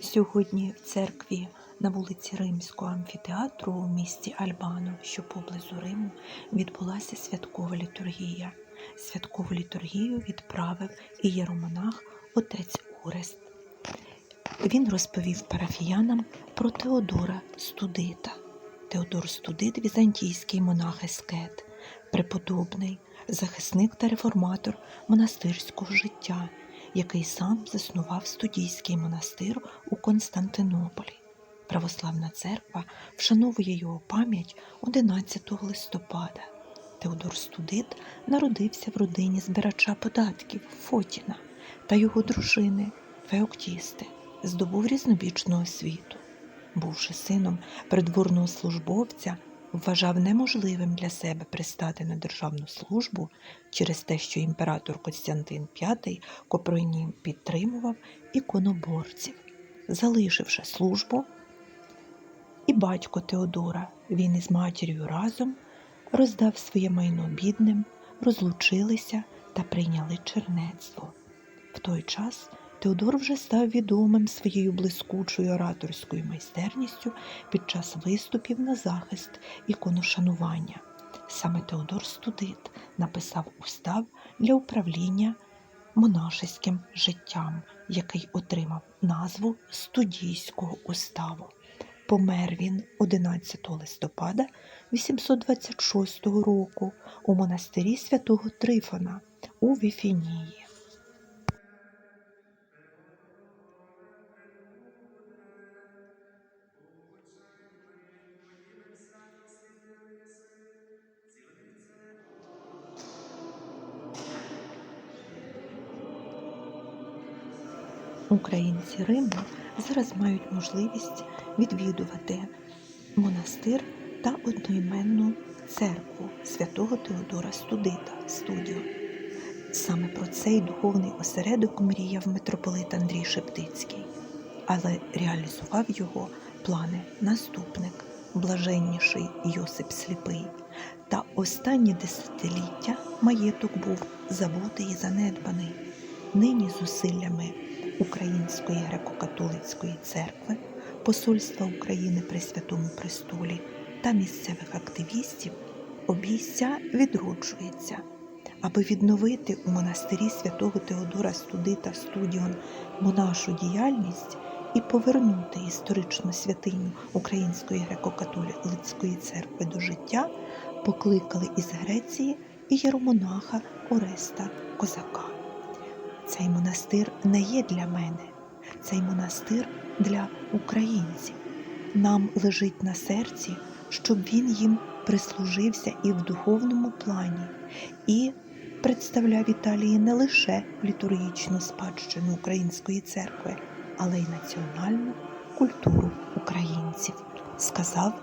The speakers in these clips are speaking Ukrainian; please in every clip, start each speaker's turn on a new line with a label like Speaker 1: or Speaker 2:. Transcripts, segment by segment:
Speaker 1: Сьогодні в церкві на вулиці Римського амфітеатру у місті Альбано, що поблизу Риму, відбулася святкова літургія. Святкову літургію відправив ієромонах отець Орест. Він розповів парафіянам про Теодора Студита. Теодор Студит візантійський монах Ескет, преподобний, захисник та реформатор монастирського життя, який сам заснував студійський монастир у Константинополі. Православна церква вшановує його пам'ять 11 листопада. Теодор Студит народився в родині збирача податків Фотіна та його дружини Феоктісти, здобув різнобічну освіту. Бувши сином придворного службовця, вважав неможливим для себе пристати на державну службу через те, що імператор Костянтин V Копройнім підтримував іконоборців. Залишивши службу, і батько Теодора, він із матір'ю разом роздав своє майно бідним, розлучилися та прийняли чернецтво. В той час Теодор вже став відомим своєю блискучою ораторською майстерністю під час виступів на захист іконошанування. Саме Теодор Студит написав устав для управління монашеським життям, який отримав назву студійського уставу. Помер він 11 листопада 826 року у монастирі святого Трифона у Віфінії. Українці Риму зараз мають можливість відвідувати монастир та одноіменну церкву святого Теодора Студита студіо. Саме про цей духовний осередок мріяв митрополит Андрій Шептицький, але реалізував його плани наступник, блаженніший Йосип Сліпий. Та останні десятиліття маєток був забутий і занедбаний. Нині зусиллями Української греко-католицької церкви, Посольства України при Святому Престолі та місцевих активістів обійстя відроджується. Аби відновити у монастирі святого Теодора Студита Студіон монашу діяльність і повернути історичну святиню Української греко-католицької церкви до життя, покликали із Греції ієромонаха Ореста Козака. Цей монастир не є для мене, цей монастир для українців. Нам лежить на серці, щоб він їм прислужився і в духовному плані, і представляв Італії не лише літургічну спадщину Української церкви, але й національну культуру українців, сказав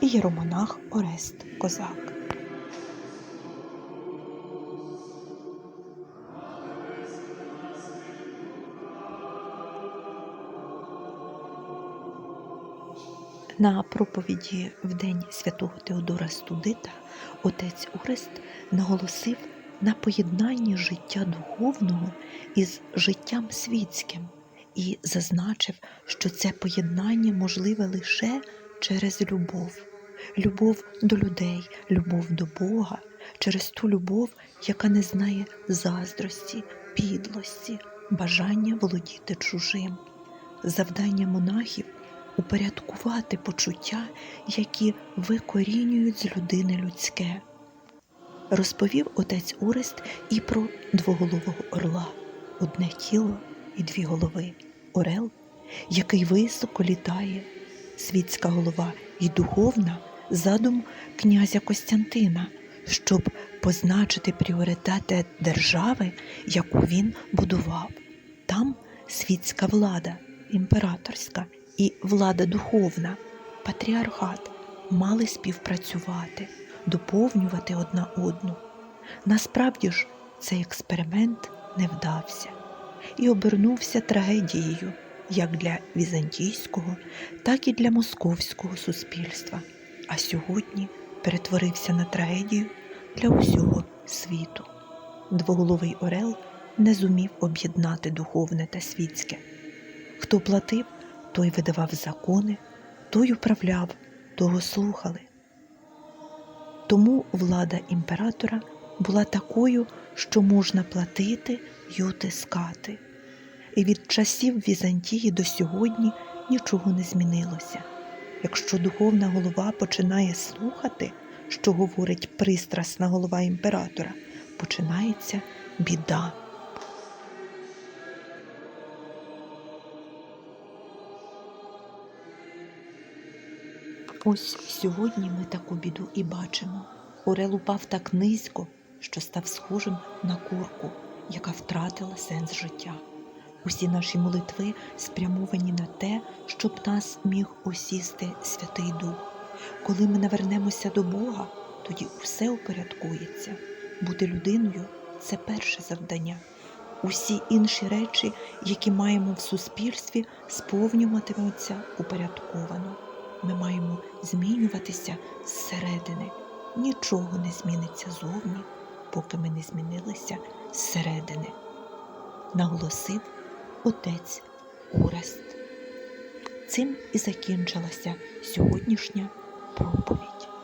Speaker 1: ієромонах Орест Козак. На проповіді в день святого Теодора Студита отець Орест наголосив на поєднанні життя духовного із життям світським і зазначив, що це поєднання можливе лише через любов, любов до людей, любов до Бога, через ту любов, яка не знає заздрості, підлості, бажання володіти чужим. Завдання монахів упорядкувати почуття, які викорінюють з людини людське. Розповів отець Орест і про двоголового орла, одне тіло і дві голови, орел, який високо літає, світська голова і духовна задум князя Костянтина, щоб позначити пріоритети держави, яку він будував. Там світська влада, імператорська і влада духовна, патріархат мали співпрацювати, доповнювати одна одну. Насправді ж цей експеримент не вдався і обернувся трагедією як для візантійського, так і для московського суспільства, а сьогодні перетворився на трагедію для усього світу. Двоголовий Орел не зумів об'єднати духовне та світське. Хто платив, той видавав закони, той управляв, того слухали. Тому влада імператора була такою, що можна платити й утискати. І від часів Візантії до сьогодні нічого не змінилося. Якщо духовна голова починає слухати, що говорить пристрасна голова імператора, починається біда. Ось сьогодні ми таку біду і бачимо. Орел упав так низько, що став схожим на курку, яка втратила сенс життя. Усі наші молитви спрямовані на те, щоб нас міг осісти Святий Дух. Коли ми навернемося до Бога, тоді усе упорядкується. Бути людиною це перше завдання. Усі інші речі, які маємо в суспільстві, сповнюватимуться упорядковано. Ми маємо змінюватися зсередини. Нічого не зміниться зовні, поки ми не змінилися зсередини. Наголосив отець Орест. Цим і закінчилася сьогоднішня проповідь.